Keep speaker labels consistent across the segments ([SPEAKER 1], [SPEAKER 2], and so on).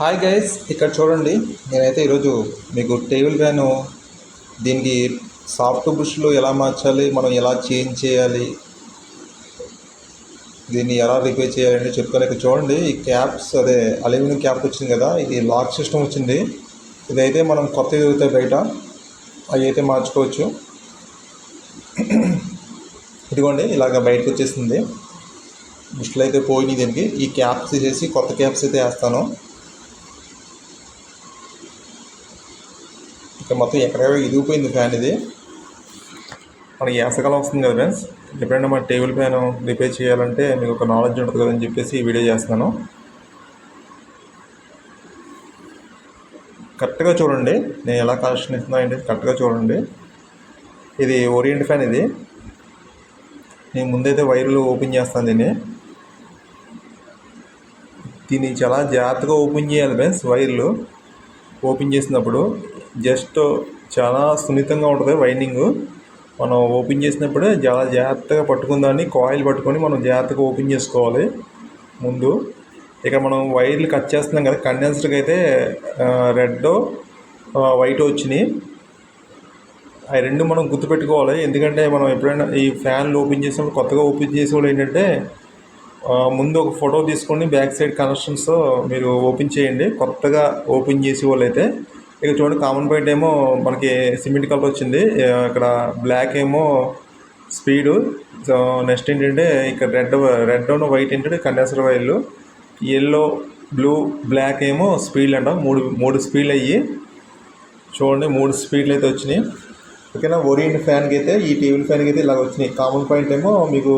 [SPEAKER 1] Hi guys ఇక్కడ చూడండి. నేనైతే ఈరోజు మీకు టేబుల్ ఫ్యాను దీనికి సాఫ్ట్ బుష్లు ఎలా మార్చాలి మనం ఎలా చేంజ్ చేయాలి దీన్ని ఎలా రిపేర్ చేయాలని చెప్తాను ఇక్కడ చూడండి. ఈ క్యాప్స్ అదే అల్యూమినియం క్యాప్ వచ్చింది కదా ఇది లాక్ సిస్టమ్ వచ్చింది. ఇదైతే మనం కొత్త దొరుకుతాయి బయట అవి అయితే మార్చుకోవచ్చు. ఇదిగోండి ఇలాగ బయటకు వచ్చేసింది. బుష్లు అయితే పోయినాయి దీనికి. ఈ క్యాప్స్ తీసేసి కొత్త క్యాప్స్ అయితే వేస్తాను. ఇక్కడ మొత్తం ఎక్కడెక్కడ ఇదిగిపోయింది ఫ్యాన్ ఇది. మనకి వేసకాలం వస్తుంది కదా ఫ్రెండ్స్? ఎప్పుడైనా మన టేబుల్ ఫ్యాన్ రిపేర్ చేయాలంటే మీకు ఒక నాలెడ్జ్ ఉంటుంది కదని చెప్పేసి ఈ వీడియో చేస్తున్నాను. కరెక్ట్గా చూడండి. నేను ఎలా కనెక్షన్ ఇస్తున్నా ఏంటి కరెక్ట్గా చూడండి. ఇది ఓరియంట్ ఫ్యాన్ ఇది. నేను ముందైతే వైర్లు ఓపెన్ చేస్తాను దీన్ని. దీన్ని చాలా జాగ్రత్తగా ఓపెన్ చేయాలి ఫ్రెండ్స్ వైర్లు ఓపెన్ చేసినప్పుడు. జస్ట్ చాలా సున్నితంగా ఉంటుంది వైండింగ్. మనం ఓపెన్ చేసినప్పుడే చాలా జాగ్రత్తగా పట్టుకున్న దాన్ని కాయిల్ పట్టుకొని మనం జాగ్రత్తగా ఓపెన్ చేసుకోవాలి ముందు. ఇక్కడ మనం వైర్లు కట్ చేస్తున్నాం కదా కండెన్సర్కి అయితే రెడ్ వైట్ వచ్చినాయి. అవి రెండు మనం గుర్తుపెట్టుకోవాలి. ఎందుకంటే మనం ఎప్పుడైనా ఈ ఫ్యాన్లు ఓపెన్ చేసినప్పుడు కొత్తగా ఓపెన్ చేసేవాళ్ళు ఏంటంటే ముందు ఒక ఫోటో తీసుకొని బ్యాక్ సైడ్ కనెక్షన్స్ మీరు ఓపెన్ చేయండి. కొత్తగా ఓపెన్ చేసేవాళ్ళు అయితే ఇక చూడండి కామన్ పాయింట్ ఏమో మనకి సిమెంట్ కలర్ వచ్చింది. ఇక్కడ బ్లాక్ ఏమో స్పీడు సో నెక్స్ట్ ఏంటంటే ఇక్కడ రెడ్ రెడ్ వైట్ ఏంటంటే కండెన్సర్ వైర్లు ఎల్లో బ్లూ బ్లాక్ ఏమో స్పీడ్లు అంట. మూడు మూడు స్పీడ్లు అయ్యి చూడండి మూడు స్పీడ్లు అయితే వచ్చినాయి. ఓకేనా? ఓరియంట్ ఫ్యాన్కి అయితే ఈ టేబుల్ ఫ్యాన్కి అయితే ఇలా వచ్చినాయి. కామన్ పాయింట్ ఏమో మీకు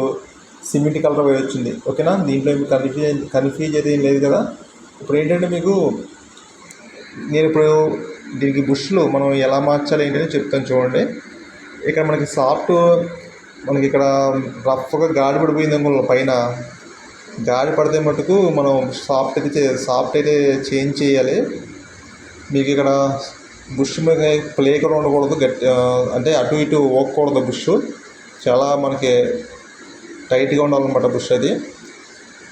[SPEAKER 1] సిమెంట్ కలర్ వైర్ వచ్చింది. ఓకేనా? దీంట్లో మీకు కన్ఫ్యూజ్ కన్ఫ్యూజ్ అయితే ఏం లేదు కదా. ఇప్పుడు ఏంటంటే మీకు నేను ఇప్పుడు దీనికి బుష్లు మనం ఎలా మార్చాలి ఏంటని చెప్తాను చూడండి. ఇక్కడ మనకి సాఫ్ట్ మనకి ఇక్కడ రఫ్గా గాడి పడిపోయింది అనుకో పైన. గాడి పడితే మటుకు మనం సాఫ్ట్ అయితే చే- సాఫ్ట్ అయితే చేంజ్ చేయాలి. మీకు ఇక్కడ బుష్ మీద ప్లే కూడా ఉండకూడదు గట్టి అంటే అటు ఇటు ఓకూడదు బుష్. చాలా మనకి టైట్గా ఉండాలన్నమాట బుష్ అది.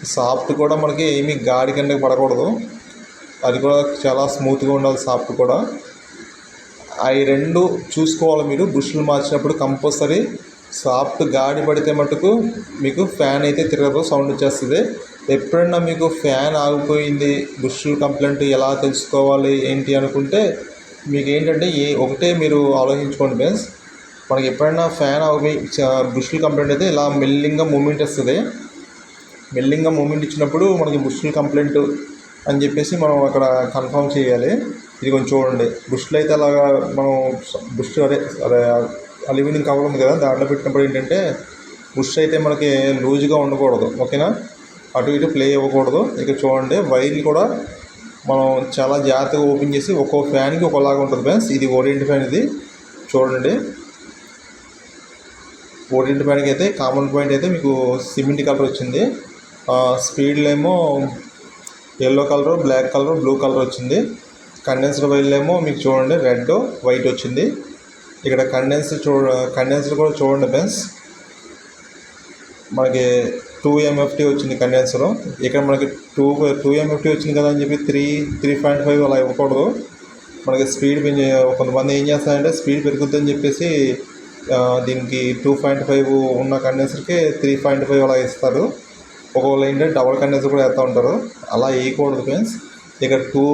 [SPEAKER 1] సాఫ్ట్ కూడా మనకి ఏమీ గాడి కింద పడకూడదు. అది కూడా చాలా స్మూత్గా ఉండాలి సాఫ్ట్ కూడా. అవి రెండు చూసుకోవాలి మీరు. బుష్లు మార్చినప్పుడు కంపల్సరీ సాఫ్ట్ గాడి పడితే మటుకు మీకు ఫ్యాన్ అయితే తిరగదు సౌండ్ వచ్చేస్తుంది. ఎప్పుడైనా మీకు ఫ్యాన్ ఆగిపోయింది బుష్లు కంప్లైంట్ ఎలా తెలుసుకోవాలి ఏంటి అనుకుంటే మీకు ఏంటంటే ఏ ఒకటే మీరు ఆలోచించుకోండి ఫ్రెండ్స్ మనకి ఎప్పుడైనా ఫ్యాన్ ఆగిపోయి బుష్లు కంప్లైంట్ అయితే ఇలా మెల్లింగా మూమెంట్ వస్తుంది మెల్లింగా మూమెంట్ ఇచ్చినప్పుడు మనకి బుష్లు కంప్లైంట్ అని చెప్పేసి మనం అక్కడ కన్ఫర్మ్ చేయాలి. ఇది కొంచెం చూడండి. బుష్లు అయితే అలాగా మనం బుష్ అదే అదే అల్యూమినియం కవర్ ఉంది కదా దాంట్లో పెట్టినప్పుడు ఏంటంటే బుష్ అయితే మనకి లూజ్గా ఉండకూడదు. ఓకేనా? అటు ఇటు ప్లే ఇవ్వకూడదు ఇక చూడండి వైర్లు కూడా మనం చాలా జాగ్రత్తగా ఓపెన్ చేసి ఒక్కో ఫ్యాన్కి ఒకలాగా ఉంటుంది ఫ్యాన్స్ ఇది ఓరియంట్ ఫ్యాన్ ఇది. చూడండి. ఓరియంట్ ఫ్యాన్కి అయితే కామన్ పాయింట్ అయితే మీకు సిమెంట్ కలర్ వచ్చింది. స్పీడ్లో ఏమో yellow colour black colour blue colour వచ్చింది. కండెన్సర్ వైల్ ఏమో మీకు చూడండి రెడ్ వైట్ వచ్చింది. ఇక్కడ కండెన్సర్ చూడ కండెన్సర్ కూడా చూడండి బెన్స్ మనకి టూ ఎంఎఫ్టీ వచ్చింది కండెన్సర్ ఇక్కడ మనకి టూ టూ ఎంఎఫ్టీ వచ్చింది కదా అని చెప్పి త్రీ త్రీ పాయింట్ ఫైవ్ అలా ఇవ్వకూడదు. మనకి స్పీడ్ కొంతమంది ఏం చేస్తారంటే స్పీడ్ పెరుగుతుందని చెప్పేసి దీనికి టూ పాయింట్ ఫైవ్ ఉన్న కండెన్సర్కి త్రీ పాయింట్ ఫైవ్ అలా ఇస్తారు. ఒక్కొక్కరు ఏంటంటే డబల్ కండెన్సర్ కూడా వేస్తూ ఉంటారు. అలా వేయకూడదు ఫ్రెండ్స్ ఇక్కడ టూ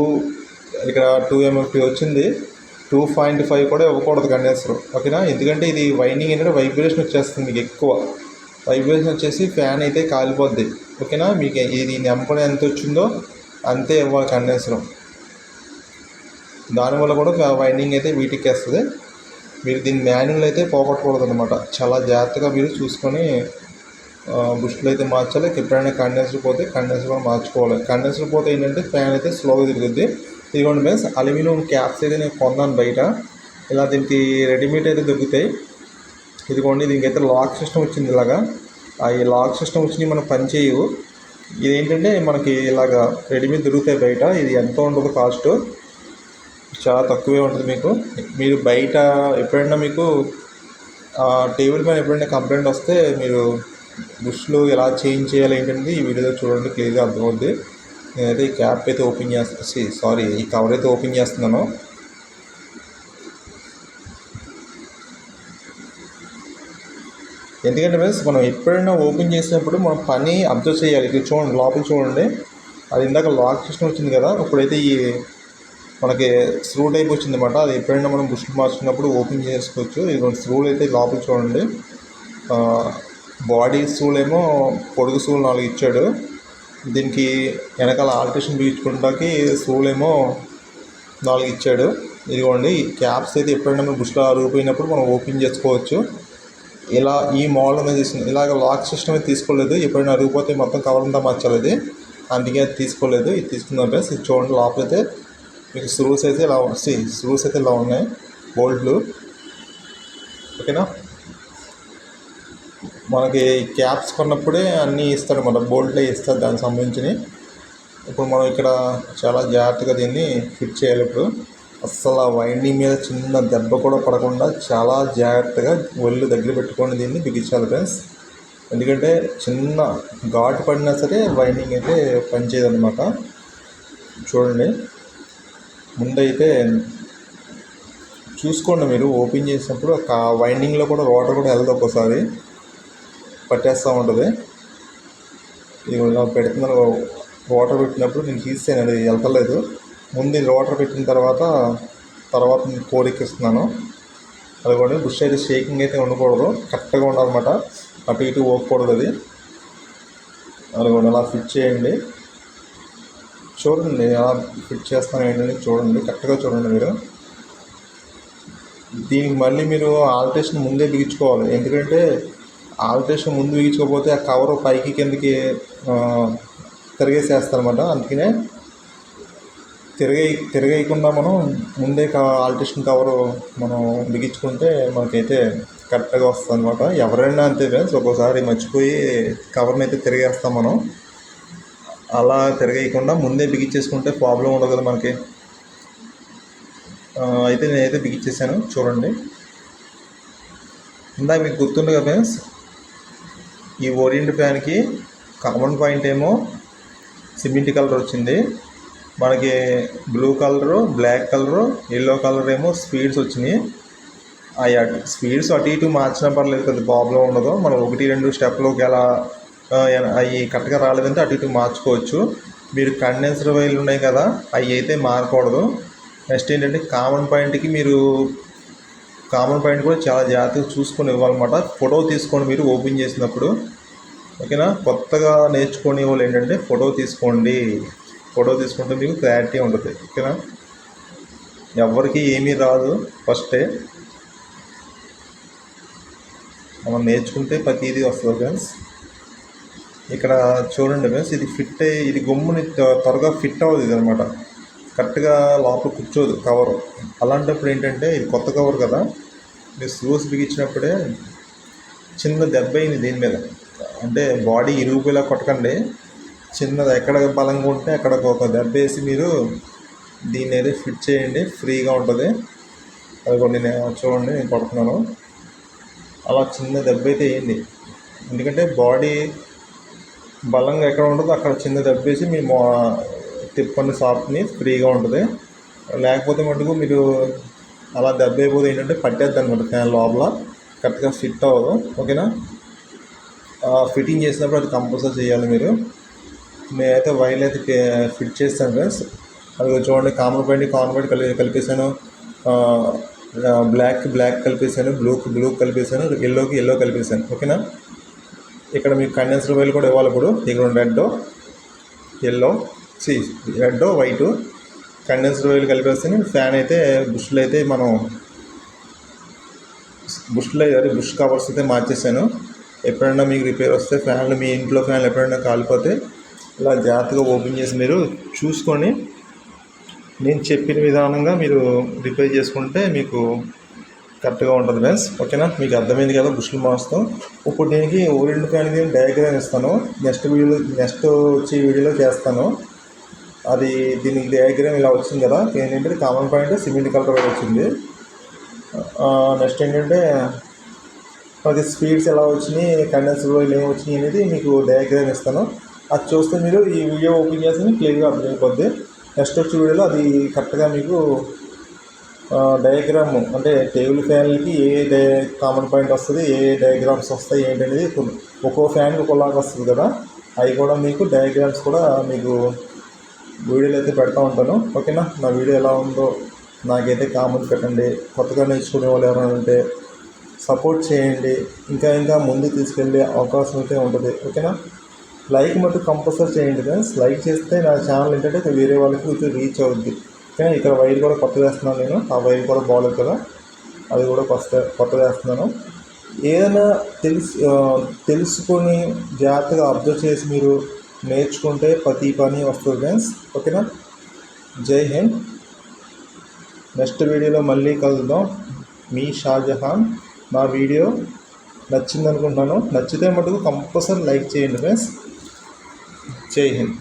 [SPEAKER 1] ఇక్కడ టూ ఎంఎఫ్టీ వచ్చింది. టూ పాయింట్ ఫైవ్ కూడా ఇవ్వకూడదు కండెన్సర్ ఓకేనా? ఎందుకంటే ఇది వైండింగ్ ఏంటంటే వైబ్రేషన్ వచ్చేస్తుంది మీకు ఎక్కువ. వైబ్రేషన్ వచ్చేసి ఫ్యాన్ అయితే కాలిపోద్ది. ఓకేనా? మీకు ఇది నెంబర్ ఎంత వచ్చిందో అంతే ఇవ్వాలి కండెన్సర్ దానివల్ల కూడా వైండింగ్ అయితే వీటికి వేస్తుంది మీరు దీని మాన్యువల్ అయితే పోగొట్టకూడదు అనమాట చాలా జాగ్రత్తగా మీరు చూసుకొని బుష్లు అయితే మార్చాలి. ఎప్పుడైనా కండెన్సర్ పోతే కండెన్సర్ కూడా మార్చుకోవాలి. కండెన్సర్ పోతే ఏంటంటే ఫ్యాన్ అయితే స్లోగా తిరుగుద్ది. ఇదిగోండి మీన్స్ అల్యూమినియం క్యాప్స్ అయితే నేను కొన్నాను బయట. ఇలా దీనికి రెడీమేడ్ అయితే దొరుకుతాయి. ఇదిగోండి దీనికైతే లాక్ సిస్టమ్ వచ్చింది ఇలాగా. ఆ ఈ లాక్ సిస్టమ్ వచ్చింది మనం పని చేయవు. ఇదేంటంటే మనకి ఇలాగా రెడీమేడ్ దొరుకుతాయి బయట. ఇది ఎంత ఉండదు కాస్ట్. చాలా తక్కువే ఉంటుంది మీకు. మీరు బయట ఎప్పుడైనా మీకు టేబుల్ పైన ఎప్పుడైనా కంప్లైంట్ వస్తే మీరు బుష్లు ఎలా చేంజ్ చేయాలి ఏంటంటే ఈ వీడియోలో చూడండి క్లియర్గా అర్థమవుద్ది. నేనైతే ఈ క్యాప్ అయితే ఓపెన్ చేస్తా సారీ ఈ కవర్ అయితే ఓపెన్ చేస్తున్నాను. ఎందుకంటే మీన్స్ మనం ఎప్పుడైనా ఓపెన్ చేసినప్పుడు మనం పని అబ్జర్వ్ చేయాలి. ఇక్కడ చూడండి లోపల చూడండి. అది ఇందాక లాక్ సిస్టమ్ వచ్చింది కదా ఇప్పుడైతే ఈ మనకి స్క్రూ టైప్ వచ్చింది అనమాట అది ఎప్పుడైనా మనం బుష్ మార్చుకున్నప్పుడు ఓపెన్ చేసుకోవచ్చు. ఇది స్క్రూలు అయితే లోపల చూడండి. బాడీ స్క్రూలు ఏమో పొడుగు షూలు నాలుగు ఇచ్చాడు. దీనికి వెనకాల ఆల్టేషన్ బిగించుకుంటాకి షూలేమో ఏమో నాలుగు ఇచ్చాడు. ఇదిగోండి క్యాప్స్ అయితే ఎప్పుడైనా మనం బుష్లో అరిగిపోయినప్పుడు మనం ఓపెన్ చేసుకోవచ్చు. ఇలా ఈ మోడల్ అనేది తీసుకుంది ఇలాగ లాక్ సిస్టమ్ అయితే తీసుకోలేదు. ఎప్పుడైనా అరిగిపోతే మొత్తం కవర్ అంతా మార్చాలి అది. అందుకే అది తీసుకోలేదు. ఇది తీసుకుందాం ఫ్రెండ్స్. ఇది చూడండి లోపలైతే మీకు స్క్రూస్ అయితే ఇలా వస్తాయి స్క్రూస్ అయితే ఇలా ఉన్నాయి. బోల్ట్లు ఓకేనా? మనకి క్యాప్స్ కొన్నప్పుడే అన్నీ ఇస్తాడు మన బోల్ట్లే ఇస్తారు దానికి సంబంధించినవి. ఇప్పుడు మనం ఇక్కడ చాలా జాగ్రత్తగా దీన్ని ఫిట్ చేయాలి ఇప్పుడు. అస్సలు ఆ వైండింగ్ మీద చిన్న దెబ్బ కూడా పడకుండా చాలా జాగ్రత్తగా ఒళ్ళు దగ్గర పెట్టుకొని దీన్ని బిగించాలి ఫ్రెండ్స్. ఎందుకంటే చిన్న ఘాటు పడినా సరే వైండింగ్ అయితే పనిచేయదు అనమాట చూడండి. ముందైతే చూసుకోండి మీరు. ఓపెన్ చేసినప్పుడు ఆ వైండింగ్లో కూడా వాటర్ కూడా వెళ్ళదు ఒక్కోసారి. పట్టేస్తూ ఉంటుంది. ఇలా పెడుతున్నాను వాటర్ పెట్టినప్పుడు నేను తీసాను అది వెళ్తలేదు. ముందు ఇది వాటర్ పెట్టిన తర్వాత తర్వాత నేను కోరికిస్తున్నాను అది కూడా బుష్ అయితే షేకింగ్ అయితే ఉండకూడదు. కరెక్ట్గా ఉండాలన్నమాట. అటు ఇటు పోకూడదు అది. అది కూడా అలా ఫిట్ చేయండి. చూడండి ఎలా ఫిట్ చేస్తాను ఏంటని చూడండి. కరెక్ట్గా చూడండి మీరు. దీనికి మళ్ళీ మీరు ఆల్టేషన్ ముందే బిగించుకోవాలి. ఎందుకంటే ఆల్టేషన్ ముందు బిగించుకోకపోతే ఆ కవర్ పైకి కిందకి తిరిగేసేస్తారనమాట అందుకనే తిరగే తిరగేయకుండా మనం ముందే కా ఆల్టేషన్ కవర్ మనం బిగించుకుంటే మనకైతే కరెక్ట్గా వస్తుంది అనమాట ఎవరైనా అంతే ఫ్రెండ్స్ ఒక్కోసారి మర్చిపోయి కవర్ని అయితే తిరిగేస్తాం మనం. అలా తిరగేయకుండా ముందే బిగించేసుకుంటే ప్రాబ్లం ఉండదు కదా మనకి. అయితే నేనైతే బిగించేసాను చూడండి. ఇందాక మీకు గుర్తుండగా ఫ్రెండ్స్ ఈ ఓరియంట్ ఫ్యాన్కి కామన్ పాయింట్ ఏమో సిమెంట్ కలర్ వచ్చింది. మనకి blue colour black colour yellow colour ఏమో స్పీడ్స్ వచ్చినాయి. అవి అటు స్పీడ్స్ అటు ఇటు మార్చినా పర్లేదు పెద్ద ప్రాబ్లం ఉండదు. మనం ఒకటి రెండు స్టెప్లోకి ఎలా అవి కరెక్ట్గా రాలేదంటే అటు ఇటు మార్చుకోవచ్చు. మీరు కండెన్సర్ వైర్లు ఉన్నాయి కదా అవి అయితే మారకూడదు. నెక్స్ట్ ఏంటంటే కామన్ పాయింట్కి మీరు కామన్ పాయింట్ కూడా చాలా జాగ్రత్తగా చూసుకొని ఇవ్వాలన్నమాట. ఫోటో తీసుకొని మీరు ఓపెన్ చేసినప్పుడు ఓకేనా? కొత్తగా నేర్చుకునే వాళ్ళు ఏంటంటే ఫోటో తీసుకోండి. ఫోటో తీసుకుంటే మీకు క్లారిటీ ఉంటుంది ఓకేనా? ఎవరికి ఏమీ రాదు ఫస్టే. మనం నేర్చుకుంటే ప్రతిదీ వస్తుంది ఫ్రెండ్స్. ఇక్కడ చూడండి ఫ్రెండ్స్ ఇది ఫిట్ అయ్యి ఇది గమ్ముని త్వరగా ఫిట్ అవ్వదు ఇది అనమాట కరెక్ట్గా లోపల కూర్చోదు కవర్. అలాంటప్పుడు ఏంటంటే ఇది కొత్త కవర్ కదా మీరు షూస్ బిగించినప్పుడే చిన్న దెబ్బ అయింది దీని మీద? అంటే బాడీ ఇరుగుపోయేలా కొట్టకండి. చిన్నది ఎక్కడ బలంగా ఉంటే అక్కడ ఒక దెబ్బ వేసి మీరు దీన్ని అయితే ఫిట్ చేయండి. ఫ్రీగా ఉంటుంది. అది కూడా నేను చూడండి నేను కొడుతున్నాను. అలా చిన్న దెబ్బ అయితే వేయండి. ఎందుకంటే బాడీ బలంగా ఎక్కడ ఉంటుందో అక్కడ చిన్న దెబ్బ వేసి మీ మా తిప్పని సాఫ్ట్ని ఫ్రీగా ఉంటుంది. లేకపోతే మటుకు మీరు అలా దెబ్బ అయిపోతే ఏంటంటే పట్టేద్ది అనమాట ఫ్యాన్ లోపల. కరెక్ట్గా ఫిట్ అవ్వదు. ఓకేనా? ఫిట్టింగ్ చేసినప్పుడు అది కంపల్సరీ చేయాలి మీరు. నేనైతే వైర్లు అయితే ఫిట్ చేస్తాను ఫ్రెండ్స్. అది చూడండి కామన్ పాయింట్ కామన్ పాయింట్ కలి కలిపేసాను బ్లాక్ బ్లాక్ కలిపేసాను బ్లూకి బ్లూ కలిపేసాను ఎల్లోకి ఎల్లో కలిపేసాను ఓకేనా? ఇక్కడ మీకు కండెన్సర్ వైర్లు కూడా ఇవ్వాలి ఇప్పుడు. ఇక్కడ red yellow C red white. Condenser వైర్లు కలిపేస్తే ఫ్యాన్ అయితే బుష్లు అయితే మనం బుష్లు అదే బుష్ కవర్స్ అయితే మార్చేసాను ఎప్పుడైనా మీకు రిపేర్ వస్తే ఫ్యాన్లు మీ ఇంట్లో ఫ్యాన్లు ఎప్పుడైనా కాలిపోతే ఇలా జాగ్రత్తగా ఓపెన్ చేసి మీరు చూసుకొని నేను చెప్పిన విధానంగా మీరు రిపేర్ చేసుకుంటే మీకు కరెక్ట్గా ఉంటుంది ఫ్రెండ్స్. ఓకేనా? మీకు అర్థమైంది కదా బుష్లు మార్చుతాం. ఇప్పుడు దీనికి ఓరియంట్ ఫ్యాన్ డయాగ్రామ్ ఇస్తాను. నెక్స్ట్ వీడియోలో నెక్స్ట్ వచ్చే వీడియోలో చేస్తాను. అది దీనికి డయాగ్రామ్ ఇలా వచ్చింది కదా. ఏంటంటే కామన్ పాయింట్ సిమెంట్ కలర్ వచ్చింది. నెక్స్ట్ ఏంటంటే అది స్పీడ్స్ ఎలా వచ్చినాయి కండెన్సర్ వైర్లు ఏమి వచ్చినాయి అనేది మీకు డయాగ్రామ్ ఇస్తాను. అది చూస్తే మీరు ఈ వీడియో ఓపెన్ చేస్తే క్లియర్గా అర్థమైపోద్ది. నెక్స్ట్ వచ్చే వీడియోలో అది కరెక్ట్గా మీకు డయాగ్రామ్ అంటే టేబుల్ ఫ్యాన్లకి ఏ డయా కామన్ పాయింట్ వస్తుంది ఏ డయాగ్రామ్స్ వస్తాయి ఏంటనేది ఒక్కో ఫ్యాన్కి ఒకలాగా వస్తుంది కదా. అవి కూడా మీకు డయాగ్రామ్స్ కూడా మీకు వీడియోలు అయితే పెడతా ఉంటాను. ఓకేనా? నా వీడియో ఎలా ఉందో నాకైతే కామెంట్ పెట్టండి. కొత్తగా నేర్చుకునే వాళ్ళు ఎవరైనా ఉంటే సపోర్ట్ చేయండి. ఇంకా ఇంకా ముందు తీసుకెళ్ళే అవకాశం అయితే ఉంటుంది. ఓకేనా? లైక్ మటు కంపల్సరీ చేయండి ఫ్రెండ్స్. లైక్ చేస్తే నా ఛానల్ ఏంటంటే వేరే వాళ్ళకి ఇది రీచ్ అవుద్ది. ఓకే ఇక్కడ వైర్ కూడా కొత్త వేస్తున్నాను నేను. ఆ వైర్ కూడా బాగలేదు కదా. అది కూడా కొత్త కొత్త వేస్తున్నాను. ఏదైనా తెలుసు తెలుసుకొని జాగ్రత్తగా అబ్జర్వ్ చేసి మీరు నేర్చుకుంటే ప్రతి పని వస్తుంది ఫ్రెండ్స్. ఓకేనా? జై హింద్. నెక్స్ట్ వీడియోలో మళ్ళీ కలుద్దాం. మీ షాజహాన్. నా వీడియో నచ్చింది అనుకుంటున్నాను నచ్చితే మటుకు కంపల్సరీ లైక్ చేయండి ఫ్రెండ్స్. జై హింద్.